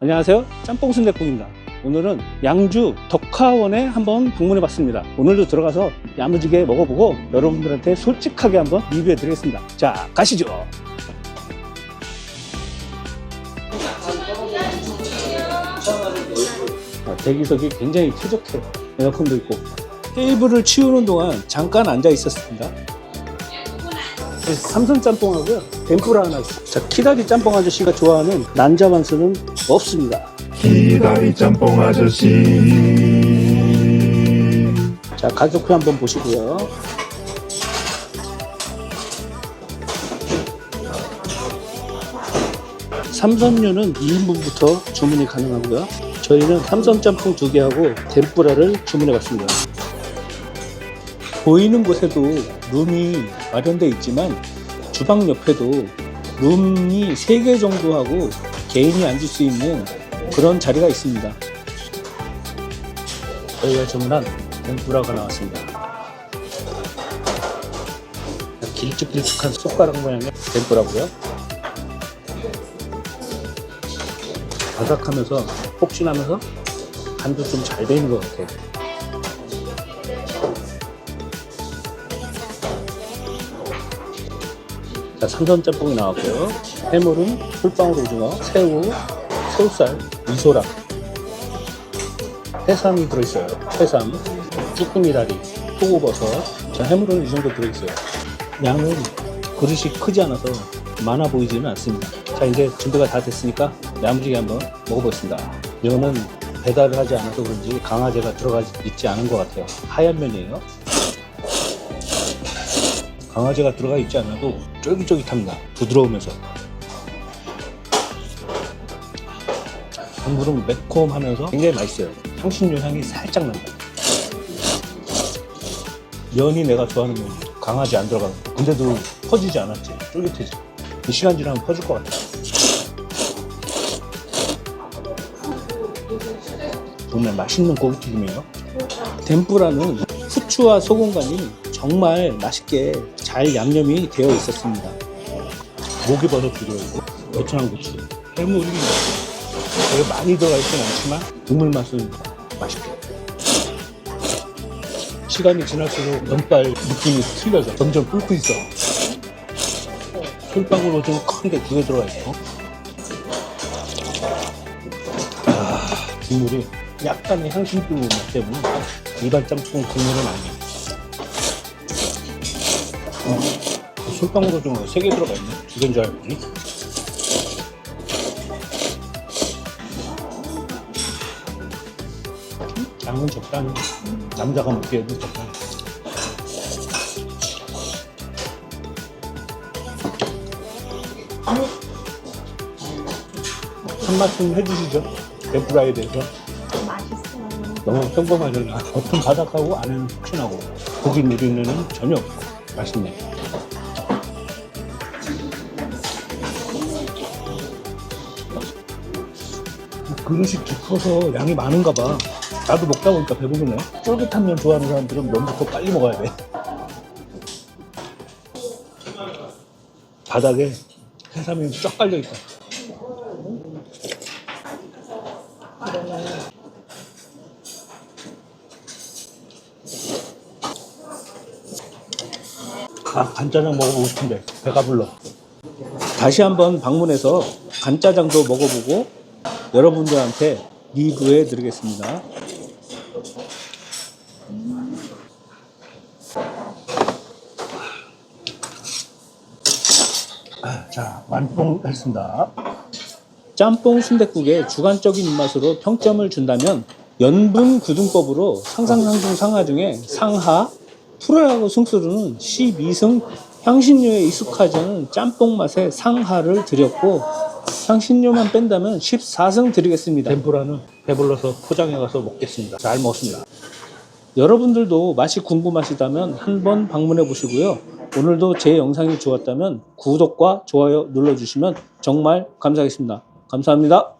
안녕하세요. 짬뽕 순댓국입니다. 오늘은 양주 덕화원에 한번 방문해 봤습니다. 오늘도 들어가서 야무지게 먹어보고 여러분들한테 솔직하게 한번 리뷰해 드리겠습니다. 자, 가시죠. 아, 대기석이 굉장히 쾌적해요. 에어컨도 있고. 테이블을 치우는 동안 잠깐 앉아 있었습니다. 네, 삼선 짬뽕하고요. 덴뿌라 하나. 자, 키다리 짬뽕 아저씨가 좋아하는 난자반스는 없습니다. 기다리 짬뽕 아저씨 자, 가격표 한번 보시고요. 삼선류는 2인분부터 주문이 가능하고요. 저희는 삼선 짬뽕 두 개하고 덴뿌라를 주문해 봤습니다. 보이는 곳에도 룸이 마련되어 있지만 주방 옆에도 룸이 3개 정도 하고 개인이 앉을 수 있는 그런 자리가 있습니다. 저희가 주문한 덴뿌라가 나왔습니다. 길쭉길쭉한 숟가락 모양의 덴뿌라고요. 바삭하면서 폭신하면서 간도 좀 잘 되는 것 같아요. 자, 삼선 짬뽕이 나왔고요. 해물은 풀빵으로 오징어, 새우, 새우살, 미소락, 해삼이 들어있어요. 해삼, 쭈꾸미 다리, 표고버섯. 자, 해물은 이 정도 들어있어요. 양은 그릇이 크지 않아서 많아 보이지는 않습니다. 자, 이제 준비가 다 됐으니까 야무지게 한번 먹어보겠습니다. 이거는 배달을 하지 않아서 그런지 강아지가 들어가 있지 않은 것 같아요. 하얀 면이에요. 강아지가 들어가 있지 않아도 쫄깃쫄깃합니다. 부드러우면서. 국물은 매콤하면서 굉장히 맛있어요. 향신료 향이 살짝 납니다. 면이 내가 좋아하는 면. 강아지 안 들어가는 거. 근데도 퍼지지 않았지. 쫄깃해지. 이 시간 지나면 퍼질 것 같아. 정말 맛있는 고기튀김이에요. 덴뿌라는 후추와 소금 간이 정말 맛있게 잘 양념이 되어 있었습니다. 목이버섯 들어있고 베트남 고추, 해물이 되게 많이 들어가 있진 않지만 국물 맛은 맛있게. 시간이 지날수록 면발 느낌이 틀려져. 점점 끓고 있어. 솔방울 오징어 큰게 두 개 들어가 있고. 아, 국물이 약간의 향신료 맛 때문에 일반 짬뽕 국물은 아니에요. 어, 솔방울 오징어 세개 들어가 있네. 두 개인 줄 알았더니. 양은 적당히. 남자가 먹기에도 적당히. 한 말씀 해주시죠. 덴프라에 대해서. 맛있어요. 너무 평범하잖아. 겉은 바삭하고 안에는 푹신하고 고기 누리는 전혀 없고 맛있네. 그릇이 깊어서 양이 많은가 봐. 나도 먹다 보니까 배부르네. 쫄깃한 면 좋아하는 사람들은 면부터 빨리 먹어야 돼. 바닥에 해삼이 쫙 깔려있다. 아, 간짜장 먹어보고 싶은데 배가 불러. 다시 한번 방문해서 간짜장도 먹어보고 여러분들한테 리뷰해 드리겠습니다. 아, 자, 완봉했습니다. 짬뽕 순댓국의 주관적인 입맛으로 평점을 준다면 연분 구등법으로 상상상중 상하 중에 상하 프로야구 승수로는 12승 향신료에 익숙하지 않은 짬뽕 맛에 상하를 드렸고 향신료만 뺀다면 14승 드리겠습니다. 덴푸라는 배불러서 포장해 가서 먹겠습니다. 잘 먹었습니다. 여러분들도 맛이 궁금하시다면 한번 방문해 보시고요. 오늘도 제 영상이 좋았다면 구독과 좋아요 눌러주시면 정말 감사하겠습니다. 감사합니다.